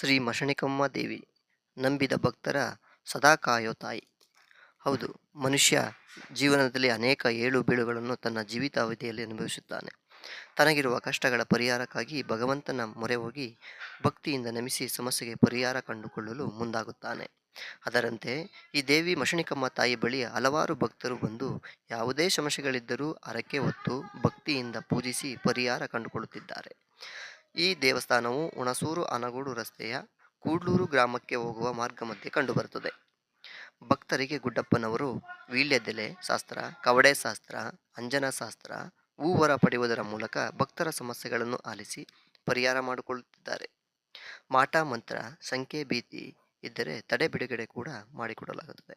ಶ್ರೀ ಮಶಣಿಕಮ್ಮ ದೇವಿ ನಂಬಿದ ಭಕ್ತರ ಸದಾ ಕಾಯೋ ತಾಯಿ. ಹೌದು, ಮನುಷ್ಯ ಜೀವನದಲ್ಲಿ ಅನೇಕ ಏಳು ಬೀಳುಗಳನ್ನು ತನ್ನ ಜೀವಿತಾವಧಿಯಲ್ಲಿ ಅನುಭವಿಸುತ್ತಾನೆ. ತನಗಿರುವ ಕಷ್ಟಗಳ ಪರಿಹಾರಕ್ಕಾಗಿ ಭಗವಂತನ ಮೊರೆ ಹೋಗಿ ಭಕ್ತಿಯಿಂದ ನಮಿಸಿ ಸಮಸ್ಯೆಗೆ ಪರಿಹಾರ ಕಂಡುಕೊಳ್ಳಲು ಮುಂದಾಗುತ್ತಾನೆ. ಅದರಂತೆ ಈ ದೇವಿ ಮಶಣಿಕಮ್ಮ ತಾಯಿ ಬಳಿ ಹಲವಾರು ಭಕ್ತರು ಬಂದು ಯಾವುದೇ ಸಮಸ್ಯೆಗಳಿದ್ದರೂ ಅರಕೆ ಹೊತ್ತು ಭಕ್ತಿಯಿಂದ ಪೂಜಿಸಿ ಪರಿಹಾರ ಕಂಡುಕೊಳ್ಳುತ್ತಿದ್ದಾರೆ. ಈ ದೇವಸ್ಥಾನವು ಹುಣಸೂರು ಆನಗೋಡು ರಸ್ತೆಯ ಕೂಡ್ಲೂರು ಗ್ರಾಮಕ್ಕೆ ಹೋಗುವ ಮಾರ್ಗ ಮಧ್ಯೆ ಕಂಡುಬರುತ್ತದೆ. ಭಕ್ತರಿಗೆ ಗುಡ್ಡಪ್ಪನವರು ವೀಳ್ಯದೆಲೆ ಶಾಸ್ತ್ರ, ಕವಡೆ ಶಾಸ್ತ್ರ, ಅಂಜನ ಶಾಸ್ತ್ರ ಹೂವರ ಪಡೆಯುವುದರ ಮೂಲಕ ಭಕ್ತರ ಸಮಸ್ಯೆಗಳನ್ನು ಆಲಿಸಿ ಪರಿಹಾರ ಮಾಡಿಕೊಳ್ಳುತ್ತಿದ್ದಾರೆ ಮಾಟ ಮಂತ್ರ, ಸಂಖ್ಯೆ ಭೀತಿ ಇದ್ದರೆ ತಡೆ ಬಿಡುಗಡೆ ಕೂಡ ಮಾಡಿಕೊಡಲಾಗುತ್ತದೆ.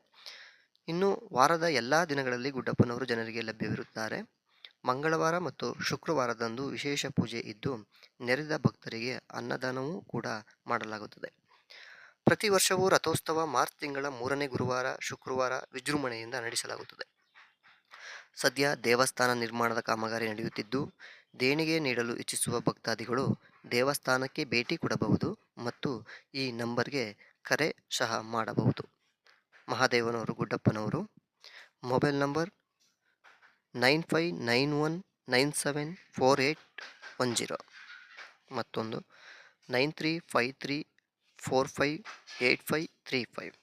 ಇನ್ನು ವಾರದ ಎಲ್ಲ ದಿನಗಳಲ್ಲಿ ಗುಡ್ಡಪ್ಪನವರು ಜನರಿಗೆ ಲಭ್ಯವಿರುತ್ತಾರೆ. ಮಂಗಳವಾರ ಮತ್ತು ಶುಕ್ರವಾರದಂದು ವಿಶೇಷ ಪೂಜೆ ಇದ್ದು, ನೆರೆದ ಭಕ್ತರಿಗೆ ಅನ್ನದಾನವೂ ಕೂಡ ಮಾಡಲಾಗುತ್ತದೆ. ಪ್ರತಿ ವರ್ಷವೂ ರಥೋತ್ಸವ ಮಾರ್ಚ್ ತಿಂಗಳ ಮೂರನೇ ಗುರುವಾರ, ಶುಕ್ರವಾರ ವಿಜೃಂಭಣೆಯಿಂದ ನಡೆಸಲಾಗುತ್ತದೆ. ಸದ್ಯ ದೇವಸ್ಥಾನ ನಿರ್ಮಾಣದ ಕಾಮಗಾರಿ ನಡೆಯುತ್ತಿದ್ದು, ದೇಣಿಗೆ ನೀಡಲು ಇಚ್ಛಿಸುವ ಭಕ್ತಾದಿಗಳು ದೇವಸ್ಥಾನಕ್ಕೆ ಭೇಟಿ ಕೊಡಬಹುದು ಮತ್ತು ಈ ನಂಬರ್ಗೆ ಕರೆ ಸಹ ಮಾಡಬಹುದು. ಮಹಾದೇವನವರು ಗುಡ್ಡಪ್ಪನವರು, mobile number nine five nine one nine seven four eight one zero ಮತ್ತೊಂದು nine three five three four five eight five three five